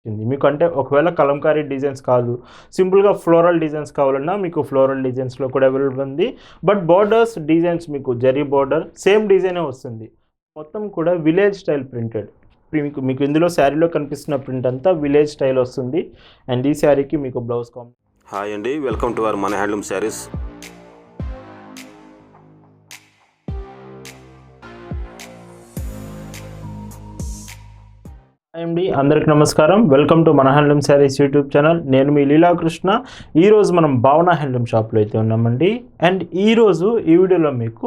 వచ్చింది మీకు అంటే ఒకవేళ కలంకారీ డిజైన్స్ కాదు సింపుల్‌గా ఫ్లోరల్ డిజైన్స్ కావాలన్నా మీకు ఫ్లోరల్ డిజైన్స్‌లో కూడా అవైలబుల్ ఉంది. బట్ బోర్డర్స్ డిజైన్స్ మీకు జరీ బోర్డర్ సేమ్ డిజైనే వస్తుంది. మొత్తం కూడా విలేజ్ స్టైల్ ప్రింటెడ్. మీకు మీకు ఇందులో శారీలో కనిపిస్తున్న ప్రింట్ అంతా విలేజ్ స్టైల్ వస్తుంది. అండ్ ఈ శారీకి మీకు బ్లౌజ్ కాంబినేషన్ హాయ్ అండి వెల్కమ్ టు అవర్ మన హ్యాండ్లూమ్ శారీస్ అండి అందరికి నమస్కారం. వెల్కమ్ టు మన హ్యాండ్లూమ్ శారీస్ యూట్యూబ్ ఛానల్. నేను మీ లీలాకృష్ణ. ఈరోజు మనం భావన హ్యాండ్లూమ్ షాప్లో అయితే ఉన్నామండి. అండ్ ఈరోజు ఈ వీడియోలో మీకు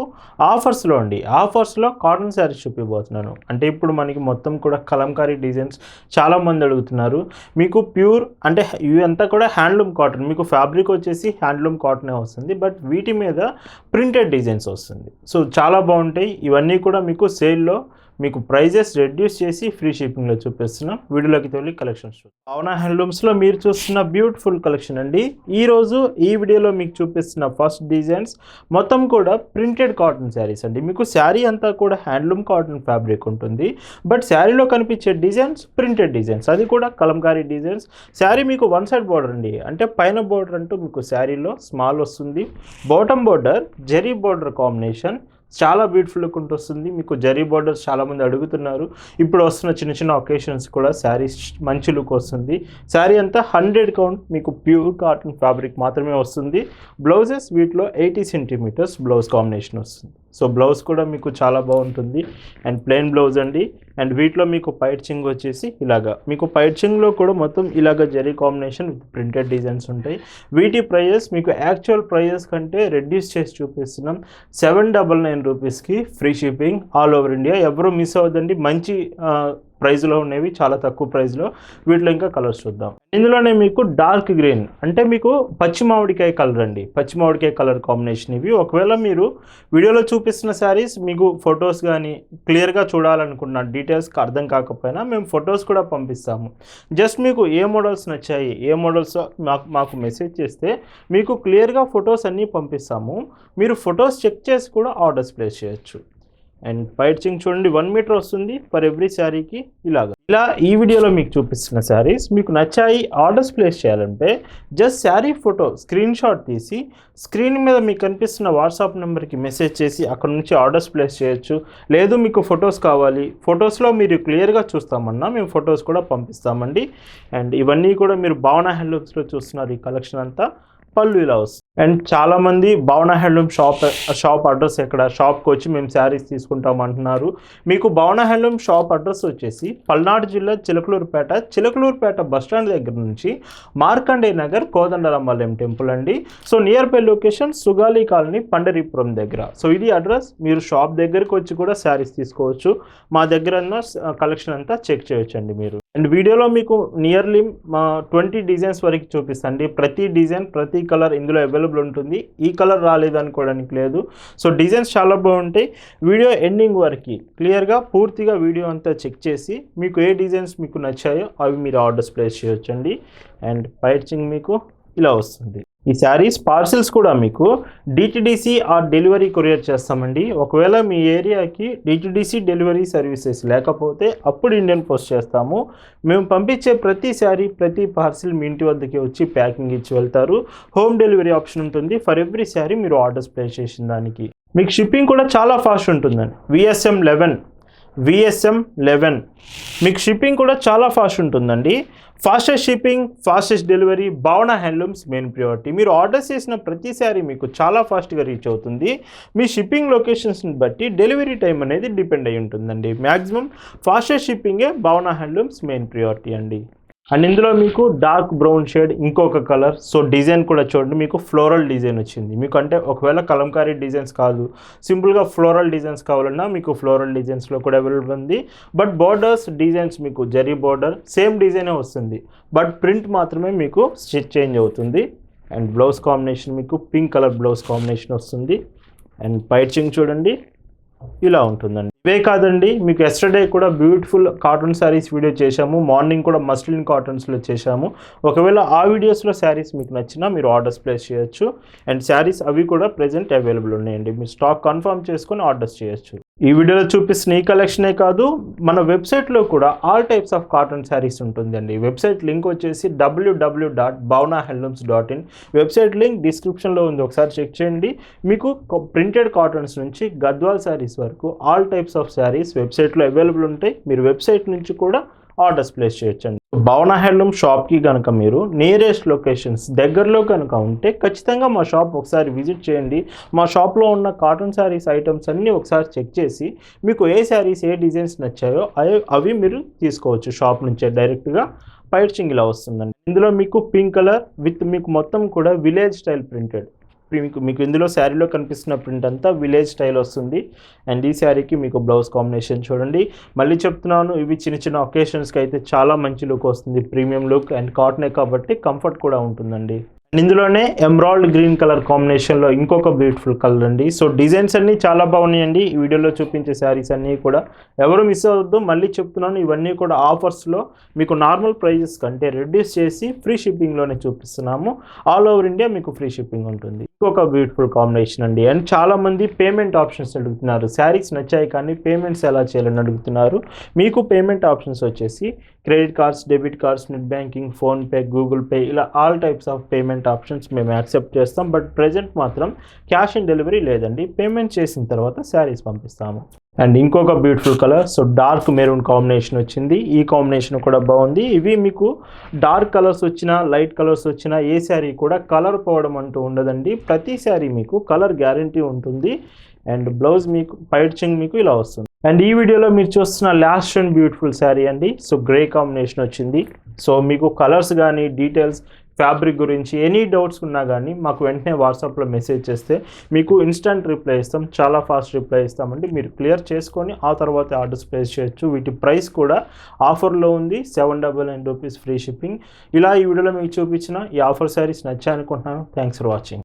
ఆఫర్స్లో అండి ఆఫర్స్లో కాటన్ శారీస్ చూపిపోతున్నాను అంటే ఇప్పుడు మనకి మొత్తం కూడా కలంకారీ డిజైన్స్ చాలామంది అడుగుతున్నారు. మీకు ప్యూర్ అంటే ఇవంతా కూడా హ్యాండ్లూమ్ కాటన్. మీకు ఫ్యాబ్రిక్ వచ్చేసి హ్యాండ్లూమ్ కాటనే వస్తుంది. బట్ వీటి మీద ప్రింటెడ్ డిజైన్స్ వస్తుంది. సో చాలా బాగుంటాయి. ఇవన్నీ కూడా మీకు సేల్లో మీకు ప్రైజెస్ రెడ్యూస్ చేసి ఫ్రీ షిప్పింగ్లో చూపిస్తున్నాం. వీడియోలోకి తోలి కలెక్షన్స్ పవన హ్యాండ్లూమ్స్లో మీరు చూస్తున్న బ్యూటిఫుల్ కలెక్షన్ అండి. ఈరోజు ఈ వీడియోలో మీకు చూపిస్తున్న ఫస్ట్ డిజైన్స్ మొత్తం కూడా ప్రింటెడ్ కాటన్ శారీస్ అండి. మీకు శారీ అంతా కూడా హ్యాండ్లూమ్ కాటన్ ఫ్యాబ్రిక్ ఉంటుంది. బట్ శారీలో కనిపించే డిజైన్స్ ప్రింటెడ్ డిజైన్స్. అది కూడా కలంకారీ డిజైన్స్. శారీ మీకు వన్ సైడ్ బోర్డర్ అండి. అంటే పైన బోర్డర్ అంటూ మీకు శారీలో స్మాల్ వస్తుంది. Bottom border zari border combination చాలా బ్యూటిఫుల్ లుక్ ఉంటుంది మీకు జరీ బార్డర్స్ చాలామంది అడుగుతున్నారు. ఇప్పుడు వస్తున్న చిన్న చిన్న ఒకేషన్స్ కూడా శారీస్ మంచి లుక్ వస్తుంది. శారీ అంతా హండ్రెడ్ కౌంట్ మీకు ప్యూర్ కాటన్ ఫ్యాబ్రిక్ మాత్రమే వస్తుంది. బ్లౌజెస్ వీటిలో ఎయిటీ సెంటీమీటర్స్ బ్లౌజ్ కాంబినేషన్ వస్తుంది. సో బ్లౌజ్ కూడా మీకు చాలా బాగుంటుంది. అండ్ ప్లెయిన్ బ్లౌజ్ అండి. అండ్ వీటిలో మీకు పైట్చింగ్ వచ్చేసి ఇలాగా. మీకు పైట్చింగ్లో కూడా మొత్తం ఇలాగ zari combination with printed designs ఉంటాయి. వీటి ప్రైజెస్ మీకు యాక్చువల్ ప్రైజెస్ కంటే రెడ్యూస్ చేసి చూపిస్తున్నాం. సెవెన్ డబల్ నైన్ రూపీస్కి free shipping all over India. ఎవరు మిస్ అవ్వదండి మంచి ప్రైస్లో ఉన్నవి చాలా తక్కువ ప్రైస్లో వీటిలో ఇంకా కలర్స్ చూద్దాం. ఇందులోనే మీకు డార్క్ గ్రీన్ అంటే మీకు పచ్చి మామిడికాయ కలర్ అండి. పచ్చి మామిడికాయ కలర్ కాంబినేషన్ ఇవి. ఒకవేళ మీరు వీడియోలో చూపిస్తున్న శారీస్ మీకు ఫొటోస్ కానీ క్లియర్గా చూడాలనుకున్న డీటెయిల్స్కి అర్థం కాకపోయినా మేము ఫొటోస్ కూడా పంపిస్తాము. జస్ట్ మీకు ఏ మోడల్స్ నచ్చాయి ఏ మోడల్స్ మాకు మాకు మెసేజ్ చేస్తే మీకు క్లియర్గా ఫొటోస్ అన్నీ పంపిస్తాము. మీరు ఫొటోస్ చెక్ చేసి కూడా ఆర్డర్స్ ప్లేస్ చేయొచ్చు. అండ్ పైచింగ్ చూడండి వన్ మీటర్ వస్తుంది ఫర్ ఎవ్రీ శారీకి ఇలాగ. ఇలా ఈ వీడియోలో మీకు చూపిస్తున్న శారీస్ మీకు నచ్చాయి ఆర్డర్స్ ప్లేస్ చేయాలంటే just sari photo screenshot తీసి స్క్రీన్ మీద మీకు కనిపిస్తున్న వాట్సాప్ నెంబర్కి మెసేజ్ చేసి అక్కడ నుంచి ఆర్డర్స్ ప్లేస్ చేయొచ్చు. లేదు మీకు ఫొటోస్ కావాలి ఫొటోస్లో మీరు క్లియర్గా చూస్తామన్నా మేము ఫొటోస్ కూడా పంపిస్తామండి. అండ్ ఇవన్నీ కూడా మీరు భావన హ్యాండ్లూమ్స్లో చూస్తున్నారు ఈ కలెక్షన్ అంతా. పళ్ళు ఇలా వస్తుంది అండ్ చాలామంది భవన హ్యాండ్లూమ్ షాప్ షాప్ అడ్రస్ ఎక్కడ? షాప్కి వచ్చి మేము శారీస్ తీసుకుంటాం అంటున్నారు. మీకు భవన హ్యాండ్లూమ్ షాప్ అడ్రస్ వచ్చేసి పల్నాడు జిల్లా చిలకలూరుపేట చిలకలూరుపేట బస్టాండ్ దగ్గర నుంచి మార్కండే నగర్ కోదండరాంబాలయం టెంపుల్ అండి. So nearby location Sugali colony Pandaripuram దగ్గర. సో ఇది అడ్రస్ మీరు షాప్ దగ్గరికి వచ్చి కూడా శారీస్ తీసుకోవచ్చు. మా దగ్గర ఉన్న కలెక్షన్ అంతా చెక్ చేయొచ్చండి మీరు. అండ్ వీడియోలో మీకు నియర్లీ మా ట్వంటీ డిజైన్స్ వరకు చూపిస్తండి ప్రతి డిజైన్ ప్రతి కలర్ ఇందులో అవైలబుల్ ఉంటుంది. ఈ కలర్ రాలేదు అనుకోవడానికి లేదు. సో డిజైన్స్ చాలా బాగుంటాయి. వీడియో ఎండింగ్ వరకు క్లియర్గా పూర్తిగా వీడియో అంతా చెక్ చేసి మీకు ఏ డిజైన్స్ మీకు నచ్చాయో అవి మీరు ఆర్డర్స్ ప్లేస్ చేయొచ్చండి. అండ్ పైచింగ్ మీకు ఇలా వస్తుంది. ఈ శారీస్ పార్సిల్స్ కూడా మీకు డిటిడిసి ఆర్ డెలివరీ కొరియర్ చేస్తామండి. ఒకవేళ మీ ఏరియాకి డిటిడిసి డెలివరీ సర్వీసెస్ లేకపోతే అప్పుడు ఇండియన్ పోస్ట్ చేస్తాము. మేము పంపించే ప్రతి శారీ ప్రతి పార్సిల్ మీ ఇంటి వద్దకి వచ్చి ప్యాకింగ్ ఇచ్చి వెళ్తారు. హోమ్ డెలివరీ ఆప్షన్ ఉంటుంది. ఫర్ ఎవ్రీ శారీ మీరు ఆర్డర్స్ ప్లేస్ చేసిన దానికి. మీకు షిప్పింగ్ కూడా చాలా ఫాస్ట్ ఉంటుందండి. విఎస్ఎం లెవెన్ విఎస్ఎం లెవెన్ మీకు షిప్పింగ్ కూడా చాలా ఫాస్ట్ ఉంటుందండి. Fastest shipping fastest delivery Bhavana handlooms main priority మీరు ఆర్డర్ చేసిన ప్రతిసారి మీకు చాలా ఫాస్ట్గా రీచ్ అవుతుంది. మీ షిప్పింగ్ లొకేషన్స్ని బట్టి డెలివరీ టైం అనేది డిపెండ్ అయి ఉంటుందండి. మ్యాక్సిమం ఫాస్టెస్ట్ షిప్పింగే భావన హ్యాండ్లూమ్స్ మెయిన్ ప్రియారిటీ అండి. అండ్ ఇందులో మీకు డార్క్ బ్రౌన్ షేడ్ ఇంకొక కలర్. సో డిజైన్ కూడా చూడండి మీకు ఫ్లోరల్ డిజైన్ వచ్చింది. మీకు అంటే ఒకవేళ కలంకారీ డిజైన్స్ కాదు సింపుల్గా ఫ్లోరల్ డిజైన్స్ కావాలన్నా మీకు ఫ్లోరల్ డిజైన్స్లో కూడా అవైలబుల్ ఉంది. బట్ బార్డర్స్ డిజైన్స్ మీకు జరీ బార్డర్ సేమ్ డిజైనే వస్తుంది. బట్ ప్రింట్ మాత్రమే మీకు స్టిచ్ చేంజ్ అవుతుంది. అండ్ బ్లౌజ్ కాంబినేషన్ మీకు పింక్ కలర్ బ్లౌజ్ కాంబినేషన్ వస్తుంది. అండ్ పైచింగ్ చూడండి. ఇలా ఉంటుందండి. ఇవే కాదండి మీకు ఎస్టర్డే కూడా బ్యూటిఫుల్ కాటన్ శారీస్ వీడియో చేశాము. మార్నింగ్ కూడా మస్లిన్ కాటన్స్లో చేశాము. ఒకవేళ ఆ వీడియోస్లో శారీస్ మీకు నచ్చినా మీరు ఆర్డర్స్ ప్లేస్ చేయొచ్చు. అండ్ శారీస్ అవి కూడా ప్రజెంట్ అవైలబుల్ ఉన్నాయండి. మీరు స్టాక్ కన్ఫర్మ్ చేసుకొని ఆర్డర్స్ చేయొచ్చు. ఈ వీడియోలో చూపిస్తున్న ఈ కలెక్షనే కాదు మన వెబ్సైట్లో కూడా all types of cotton sarees ఉంటుందండి. వెబ్సైట్ లింక్ వచ్చేసి W W dot Bhavana handlooms dot in website link డిస్క్రిప్షన్లో ఉంది ఒకసారి చెక్ చేయండి. మీకు ప్రింటెడ్ కాటన్స్ నుంచి గద్వాల్ శారీస్ వరకు ఆల్ టైప్స్ ఆఫ్ శారీస్ వెబ్సైట్లో అవైలబుల్ ఉంటాయి. మీరు వెబ్సైట్ నుంచి కూడా ఆర్డర్స్ ప్లేస్ చేయొచ్చండి. భవన హ్యాండ్లూమ్ షాప్కి కనుక మీరు నియరెస్ట్ లొకేషన్స్ దగ్గరలో కనుక ఉంటే ఖచ్చితంగా మా షాప్ ఒకసారి విజిట్ చేయండి. మా షాప్లో ఉన్న కాటన్ శారీస్ ఐటమ్స్ అన్నీ ఒకసారి చెక్ చేసి మీకు ఏ శారీస్ ఏ డిజైన్స్ నచ్చాయో అవి అవి మీరు తీసుకోవచ్చు షాప్ నుంచే డైరెక్ట్గా. పైర్చింగ్ ఇలా వస్తుందండి. ఇందులో మీకు పింక్ కలర్ విత్ మీకు మొత్తం కూడా విలేజ్ స్టైల్ ప్రింటెడ్. మీకు మీకు ఇందులో శారీలో కనిపిస్తున్న ప్రింట్ అంతా విలేజ్ స్టైల్ వస్తుంది. అండ్ ఈ శారీకి మీకు బ్లౌజ్ కాంబినేషన్ చూడండి. మళ్ళీ చెప్తున్నాను ఇవి చిన్న చిన్న ఒకేషన్స్కి అయితే చాలా మంచి లుక్ వస్తుంది. ప్రీమియం లుక్ అండ్ కాటనే కాబట్టి కంఫర్ట్ కూడా ఉంటుందండి. ఇందులోనే ఎమరాల్డ్ గ్రీన్ కలర్ కాంబినేషన్లో ఇంకొక బ్యూటిఫుల్ కలర్ అండి. సో డిజైన్స్ అన్నీ చాలా బాగున్నాయండి. ఈ వీడియోలో చూపించే శారీస్ అన్నీ కూడా ఎవరు మిస్ అవ్వద్దు. మళ్ళీ చెప్తున్నాను ఇవన్నీ కూడా ఆఫర్స్లో మీకు నార్మల్ ప్రైజెస్ కంటే రెడ్యూస్ చేసి ఫ్రీ షిప్పింగ్లోనే చూపిస్తున్నాము. ఆల్ ఓవర్ ఇండియా మీకు ఫ్రీ షిప్పింగ్ ఉంటుంది. ఇంకొక బ్యూటిఫుల్ కాంబినేషన్ అండి. అండ్ చాలామంది పేమెంట్ ఆప్షన్స్ అడుగుతున్నారు. శారీస్ నచ్చాయి కానీ పేమెంట్స్ ఎలా చేయాలని అడుగుతున్నారు. మీకు పేమెంట్ ఆప్షన్స్ వచ్చేసి credit cards debit cards net banking PhonePe Google Pay ఇలా all types of payment options మేము యాక్సెప్ట్ చేస్తాం. బట్ ప్రజెంట్ మాత్రం క్యాష్ ఆన్ డెలివరీ లేదండి. పేమెంట్ చేసిన తర్వాత శారీస్ పంపిస్తాము. అండ్ ఇంకొక beautiful colour so dark maroon combination వచ్చింది. ఈ కాంబినేషన్ కూడా బాగుంది. ఇవి మీకు డార్క్ కలర్స్ వచ్చినా లైట్ కలర్స్ వచ్చినా ఏ శారీ కూడా కలర్ పోవడం అంటూ ఉండదండి. ప్రతి శారీ మీకు కలర్ గ్యారంటీ ఉంటుంది. అండ్ బ్లౌజ్ మీకు పైడ్చింగ్ మీకు ఇలా వస్తుంది. అండ్ ఈ వీడియోలో మీరు చూస్తున్న లాస్ట్ అండ్ బ్యూటిఫుల్ శారీ అండి. సో గ్రే కాంబినేషన్ వచ్చింది. సో మీకు కలర్స్ కానీ డీటెయిల్స్ ఫ్యాబ్రిక్ గురించి ఎనీ డౌట్స్ ఉన్నా కానీ మాకు వెంటనే వాట్సాప్లో మెసేజ్ చేస్తే మీకు ఇన్స్టంట్ రిప్లై ఇస్తాం చాలా ఫాస్ట్ రిప్లై ఇస్తామండి. మీరు క్లియర్ చేసుకొని ఆ తర్వాత ఆర్డర్స్ ప్లేస్ చేయొచ్చు. వీటి ప్రైస్ కూడా ఆఫర్లో ఉంది. Seven double nine rupees free shipping. ఇలా ఈ వీడియోలో మీకు చూపించిన ఈ offer saris నచ్చాయనుకుంటున్నాను. Thanks for watching.